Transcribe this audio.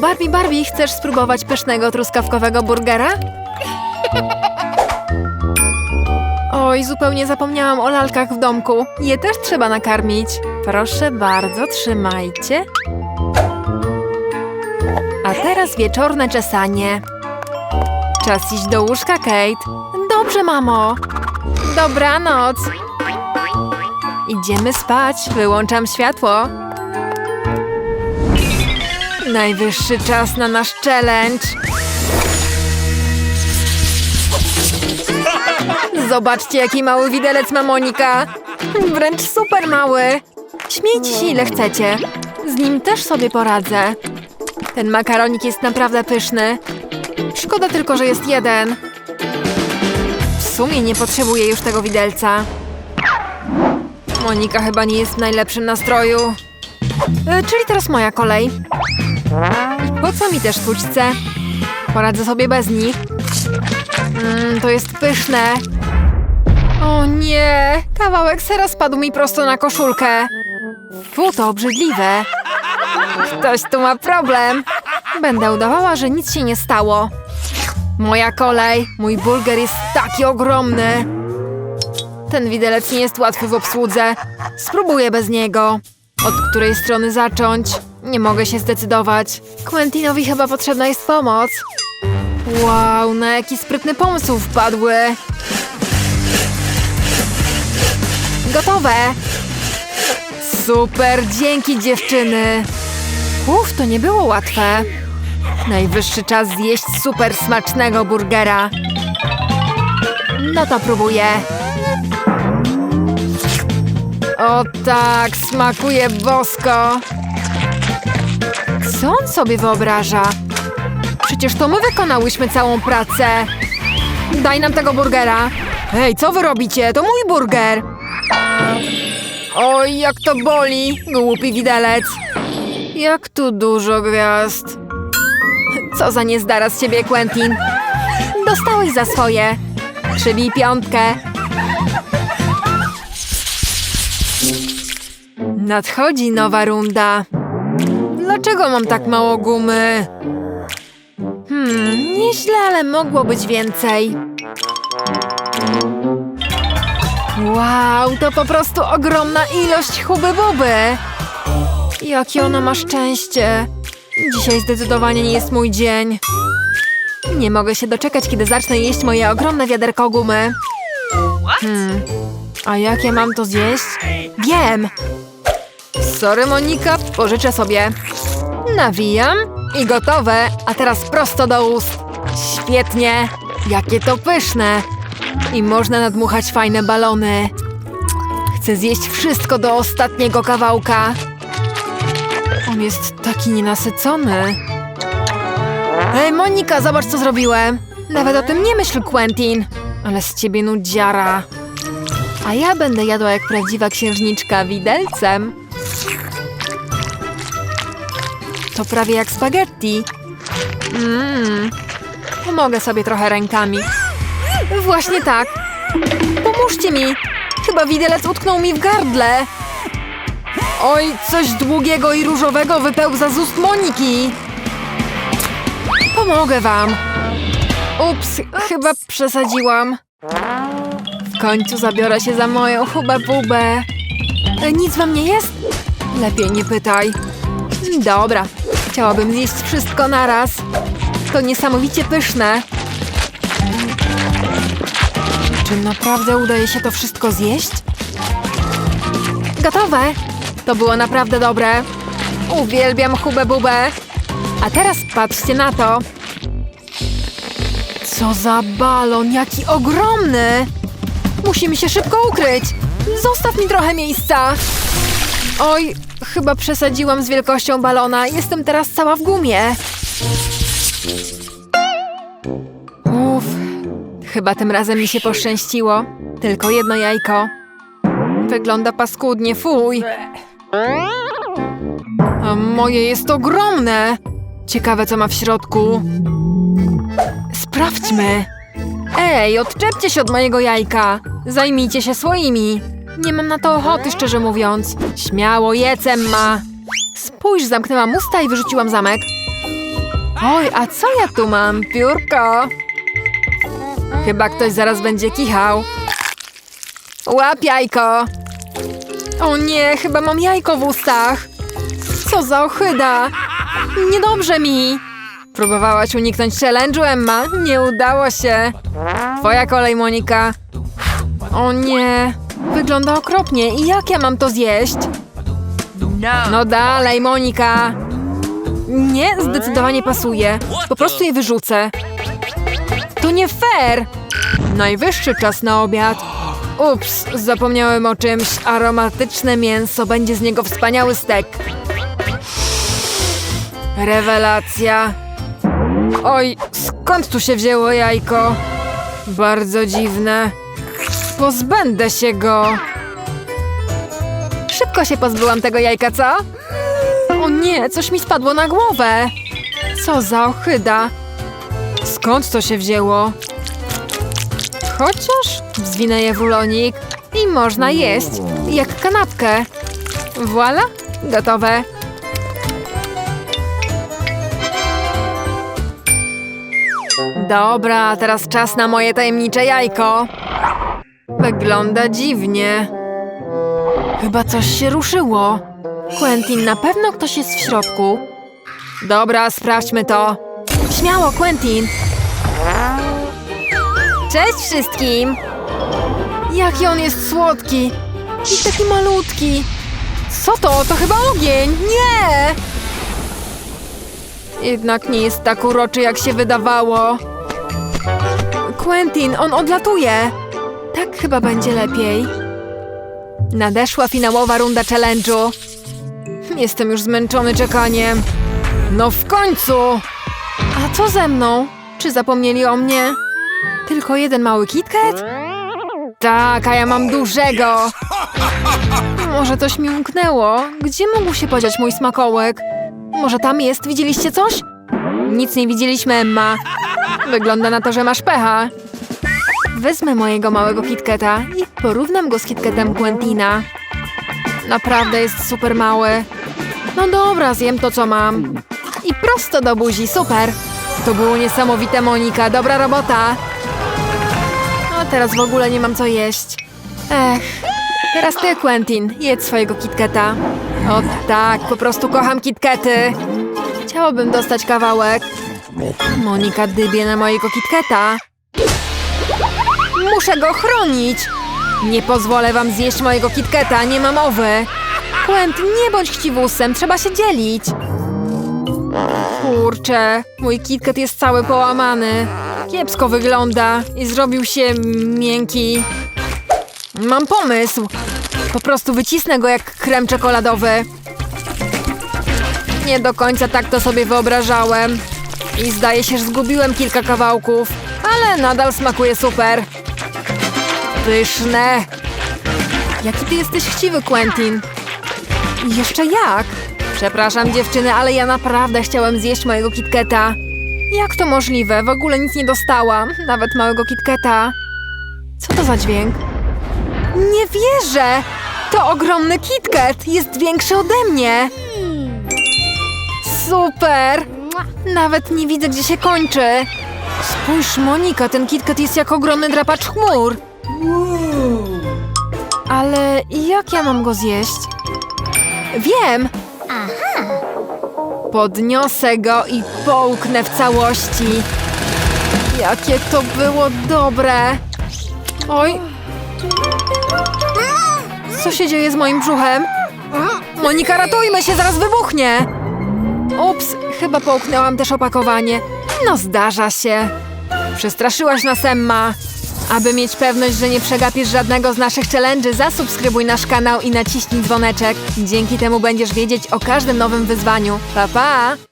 Barbie, Barbie, chcesz spróbować pysznego truskawkowego burgera? Oj, zupełnie zapomniałam o lalkach w domku. Je też trzeba nakarmić. Proszę bardzo, trzymajcie. A teraz wieczorne czesanie. Czas iść do łóżka, Kate. Dobrze, mamo. Dobranoc. Idziemy spać. Wyłączam światło. Najwyższy czas na nasz challenge. Zobaczcie, jaki mały widelec ma Monika. Wręcz super mały. Śmiejcie się ile chcecie. Z nim też sobie poradzę. Ten makaronik jest naprawdę pyszny. Szkoda tylko, że jest jeden. W sumie nie potrzebuję już tego widelca. Monika chyba nie jest w najlepszym nastroju. E, czyli teraz moja kolej. Po co mi też sztućce? Poradzę sobie bez nich. Mmm, to jest pyszne. O nie! Kawałek sera spadł mi prosto na koszulkę. Fu, to obrzydliwe. Ktoś tu ma problem. Będę udawała, że nic się nie stało. Moja kolej. Mój burger jest taki ogromny. Ten widelec nie jest łatwy w obsłudze. Spróbuję bez niego. Od której strony zacząć? Nie mogę się zdecydować. Quentinowi chyba potrzebna jest pomoc. Wow, na jaki sprytny pomysł wpadły. Gotowe. Super, dzięki dziewczyny. Uff, to nie było łatwe. Najwyższy czas zjeść super smacznego burgera. No to próbuję. O tak, smakuje bosko. Co on sobie wyobraża? Przecież to my wykonałyśmy całą pracę. Daj nam tego burgera. Hej, co wy robicie? To mój burger. Oj, jak to boli, głupi widelec. Jak tu dużo gwiazd. Co za niezdara z ciebie, Quentin. Dostałeś za swoje. Przybij piątkę. Nadchodzi nowa runda. Dlaczego mam tak mało gumy? Hmm, nieźle, ale mogło być więcej. Wow, to po prostu ogromna ilość huby-buby. Jakie ona ma szczęście. Dzisiaj zdecydowanie nie jest mój dzień. Nie mogę się doczekać, kiedy zacznę jeść moje ogromne wiaderko gumy. Hmm, a jak ja mam to zjeść? Wiem! Sorry, Monika, pożyczę sobie. Nawijam i gotowe, a teraz prosto do ust. Świetnie! Jakie to pyszne! I można nadmuchać fajne balony. Chcę zjeść wszystko do ostatniego kawałka. On jest taki nienasycony. Ej, Monika, zobacz, co zrobiłem. Nawet o tym nie myśl, Quentin. Ale z ciebie nudziara. A ja będę jadła jak prawdziwa księżniczka widelcem. To prawie jak spaghetti. Mmm. Pomogę sobie trochę rękami. Właśnie tak. Pomóżcie mi. Chyba widelec utknął mi w gardle. Oj, coś długiego i różowego wypełza z ust Moniki. Pomogę wam. Ups, chyba przesadziłam. W końcu zabiorę się za moją hubę-bubę. E, Nic wam nie jest? Lepiej nie pytaj. Dobra, chciałabym zjeść wszystko naraz. To niesamowicie pyszne. Czy naprawdę udaje się to wszystko zjeść? Gotowe! To było naprawdę dobre. Uwielbiam hubę-bubę. A teraz patrzcie na to. Co za balon, jaki ogromny! Musimy się szybko ukryć. Zostaw mi trochę miejsca. Oj, chyba przesadziłam z wielkością balona. Jestem teraz cała w gumie. Uff, chyba tym razem mi się poszczęściło. Tylko jedno jajko. Wygląda paskudnie, fuj. A moje jest ogromne. Ciekawe, co ma w środku. Sprawdźmy. Ej, odczepcie się od mojego jajka. Zajmijcie się swoimi. Nie mam na to ochoty, szczerze mówiąc. Śmiało, jecem ma. Spójrz, zamknęłam usta i wyrzuciłam zamek. Oj, a co ja tu mam? Piórko. Chyba ktoś zaraz będzie kichał. Łap jajko. O nie, chyba mam jajko w ustach. Co za ohyda. Niedobrze mi. Próbowałaś uniknąć challenge'u, Emma? Nie udało się. Twoja kolej, Monika. O nie. Wygląda okropnie. I jak ja mam to zjeść? No dalej, Monika. Nie, zdecydowanie pasuje. Po prostu je wyrzucę. To nie fair. Najwyższy czas na obiad. Ups, zapomniałem o czymś. Aromatyczne mięso, będzie z niego wspaniały stek. Rewelacja. Oj, skąd tu się wzięło jajko? Bardzo dziwne. Pozbędę się go. Szybko się pozbyłam tego jajka, co? O nie, coś mi spadło na głowę. Co za ohyda. Skąd to się wzięło? Chociaż zwinę je w ulonik i można jeść, jak kanapkę. Voila, gotowe. Dobra, teraz czas na moje tajemnicze jajko. Wygląda dziwnie. Chyba coś się ruszyło. Quentin, na pewno ktoś jest w środku. Dobra, sprawdźmy to. Śmiało, Quentin. Cześć wszystkim! Jaki on jest słodki! I taki malutki! Co to? To chyba ogień! Nie! Jednak nie jest tak uroczy, jak się wydawało. Quentin, on odlatuje! Tak chyba będzie lepiej. Nadeszła finałowa runda challenge'u. Jestem już zmęczony czekaniem. No w końcu! A co ze mną? Czy zapomnieli o mnie? Tylko jeden mały KitKat? Tak, a ja mam dużego. Może coś mi umknęło. Gdzie mógł się podziać mój smakołek? Może tam jest? Widzieliście coś? Nic nie widzieliśmy, Emma. Wygląda na to, że masz pecha. Wezmę mojego małego KitKata i porównam go z KitKatem Quentina. Naprawdę jest super mały. No dobra, zjem to, co mam. I prosto do buzi, super. To było niesamowite, Monika, dobra robota. A teraz w ogóle nie mam co jeść. Ech, teraz ty, Quentin, jedz swojego KitKata. O tak, po prostu kocham KitKaty. Chciałabym dostać kawałek. Monika dybie na mojego KitKata. Muszę go chronić. Nie pozwolę wam zjeść mojego KitKata, nie ma mowy. Quentin, nie bądź chciwusem, trzeba się dzielić. Kurczę, mój KitKat jest cały połamany. Kiepsko wygląda i zrobił się miękki. Mam pomysł. Po prostu wycisnę go jak krem czekoladowy. Nie do końca tak to sobie wyobrażałem. I zdaje się, że zgubiłem kilka kawałków, ale nadal smakuje super. Pyszne. Jaki ty jesteś chciwy, Quentin. I Jeszcze jak? Przepraszam dziewczyny, ale ja naprawdę chciałem zjeść mojego KitKata. Jak to możliwe? W ogóle nic nie dostałam. Nawet małego KitKata. Co to za dźwięk? Nie wierzę! To ogromny KitKat! Jest większy ode mnie! Super! Nawet nie widzę, gdzie się kończy. Spójrz, Monika, ten KitKat jest jak ogromny drapacz chmur. Ale jak ja mam go zjeść? Wiem! Podniosę go i połknę w całości. Jakie to było dobre! Oj! Co się dzieje z moim brzuchem? Monika, ratujmy się, zaraz wybuchnie! Ups, chyba połknęłam też opakowanie. No zdarza się. Przestraszyłaś nas, Emma. Aby mieć pewność, że nie przegapisz żadnego z naszych challenge'y, zasubskrybuj nasz kanał i naciśnij dzwoneczek. Dzięki temu będziesz wiedzieć o każdym nowym wyzwaniu. Pa, pa!